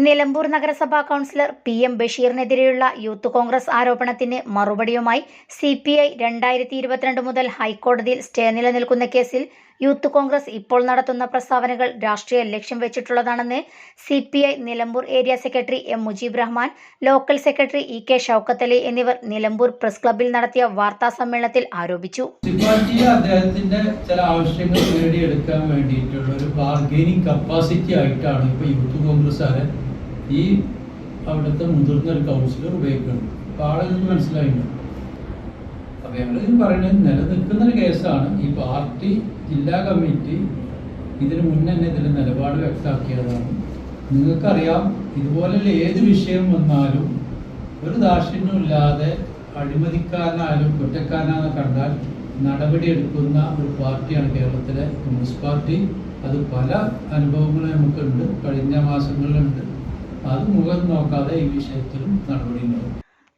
Nilambur നഗരസഭാ councillor P M ബഷീറിനെതിരെയുള്ള youth Congress ആരോപണത്തിന് മറുപടിയുമായി സി പി ഐ രണ്ടായിരത്തി ഇരുപത്തിരണ്ട് മുതൽ ഹൈക്കോടതിയിൽ സ്റ്റേ നിലനിൽക്കുന്ന കേസിൽ യൂത്ത് കോൺഗ്രസ് ഇപ്പോൾ നടത്തുന്ന പ്രസ്താവനകൾ രാഷ്ട്രീയ ലക്ഷ്യം വെച്ചിട്ടുള്ളതാണെന്ന് C P I Nilambur area secretary M Mujeeb Rahman local secretary E K Shoukath Ali എന്നിവർ നിലമ്പൂർ പ്രസ് ക്ലബ്ബിൽ നടത്തിയ വാർത്താ സമ്മേളനത്തിൽ ആരോപിച്ചു. അദ്ദേഹത്തിന്റെ ചില ആവശ്യങ്ങൾ നേടിയെടുക്കാൻ വേണ്ടിയിട്ടുള്ള ഒരു ബാർഗെയിനിങ് കപ്പാസിറ്റി ആയിട്ടാണ് ഇപ്പൊ യൂത്ത് കോൺഗ്രസ്സുകാരെ ഈ അവിടുത്തെ മുതിർന്ന ഒരു കൗൺസിലർ ഉപയോഗിക്കുന്നത് അപ്പൊ ആളുകൾക്ക് മനസ്സിലായില്ല. അപ്പൊ ഞങ്ങൾ പറയുന്നത് നിലനിൽക്കുന്ന ഒരു കേസാണ്. ഈ പാർട്ടി ജില്ലാ കമ്മിറ്റി ഇതിന് മുന്നേ തന്നെ ഇതിൽ നിലപാട് വ്യക്തമാക്കിയതാണ്. നിങ്ങൾക്കറിയാം ഇതുപോലെയുള്ള ഏത് വിഷയം വന്നാലും ഒരു ദാക്ഷിണ്യമില്ലാതെ അഴിമതിക്കാരനായാലും കുറ്റക്കാരനാണെന്ന് കണ്ടാൽ നടപടിയെടുക്കുന്ന ഒരു പാർട്ടിയാണ് കേരളത്തിലെ കമ്മ്യൂണിസ്റ്റ് പാർട്ടി. അത് പല അനുഭവങ്ങളും നമുക്കുണ്ട്. കഴിഞ്ഞ മാസങ്ങളിലുണ്ട്. ഈ വിഷയത്തിലും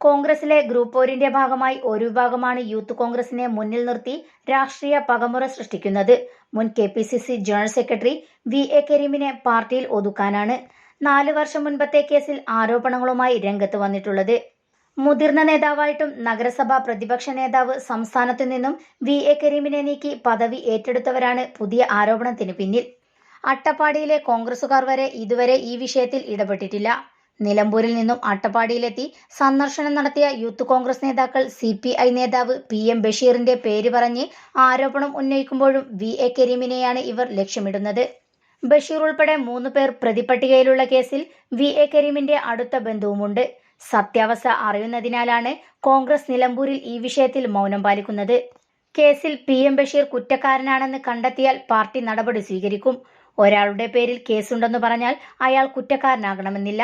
കോൺഗ്രസിലെ ഗ്രൂപ്പ് പോരിന്റെ ഭാഗമായി ഒരു വിഭാഗമാണ് യൂത്ത് കോൺഗ്രസിനെ മുന്നിൽ നിർത്തി രാഷ്ട്രീയ പകമുറ സൃഷ്ടിക്കുന്നത്. മുൻ K P C C general secretary V A കരീമിനെ പാർട്ടിയിൽ ഒതുക്കാനാണ് നാല് വർഷം മുൻപത്തെ കേസിൽ ആരോപണങ്ങളുമായി രംഗത്ത് വന്നിട്ടുള്ളത്. മുതിർന്ന നേതാവായിട്ടും നഗരസഭാ പ്രതിപക്ഷ നേതാവ് സംസ്ഥാനത്തു നിന്നും വി എ കരീമിനെ നീക്കി പദവി ഏറ്റെടുത്തവരാണ് പുതിയ ആരോപണത്തിന് പിന്നിൽ. അട്ടപ്പാടിയിലെ കോൺഗ്രസുകാർ വരെ ഇതുവരെ ഈ വിഷയത്തിൽ ഇടപെട്ടിട്ടില്ല. നിലമ്പൂരിൽ നിന്നും അട്ടപ്പാടിയിലെത്തി സന്ദർശനം നടത്തിയ യൂത്ത് കോൺഗ്രസ് നേതാക്കൾ സി പി ഐ നേതാവ് പി എം ബഷീറിന്റെ പേര് പറഞ്ഞ് ആരോപണം ഉന്നയിക്കുമ്പോഴും വി എ കരീമിനെയാണ് ഇവർ ലക്ഷ്യമിടുന്നത്. ബഷീർ ഉൾപ്പെടെ മൂന്ന് പേർ പ്രതിപട്ടികയിലുള്ള കേസിൽ വി എ കരീമിന്റെ അടുത്ത ബന്ധുവുമുണ്ട്. സത്യാവസ്ഥ അറിയുന്നതിനാലാണ് കോൺഗ്രസ് നിലമ്പൂരിൽ ഈ വിഷയത്തിൽ മൗനം പാലിക്കുന്നത്. കേസിൽ പി എം ബഷീർ കുറ്റക്കാരനാണെന്ന് കണ്ടെത്തിയാൽ പാർട്ടി നടപടി സ്വീകരിക്കും. ഒരാളുടെ പേരിൽ കേസുണ്ടെന്ന് പറഞ്ഞാൽ അയാൾ കുറ്റക്കാരനാകണമെന്നില്ല.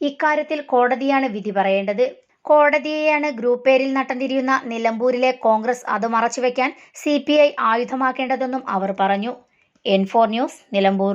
ഇക്കാര്യത്തിൽ കോടതിയാണ് വിധി പറയേണ്ടത്. കോടതിയെയാണ് ഗ്രൂപ്പ് പേരിൽ നട്ടം തിരിയുന്ന നിലമ്പൂരിലെ കോൺഗ്രസ് അത് മറച്ചുവെക്കാൻ സി പി ഐ ആയുധമാക്കേണ്ടതെന്നും അവർ പറഞ്ഞു. N four news Nilambur.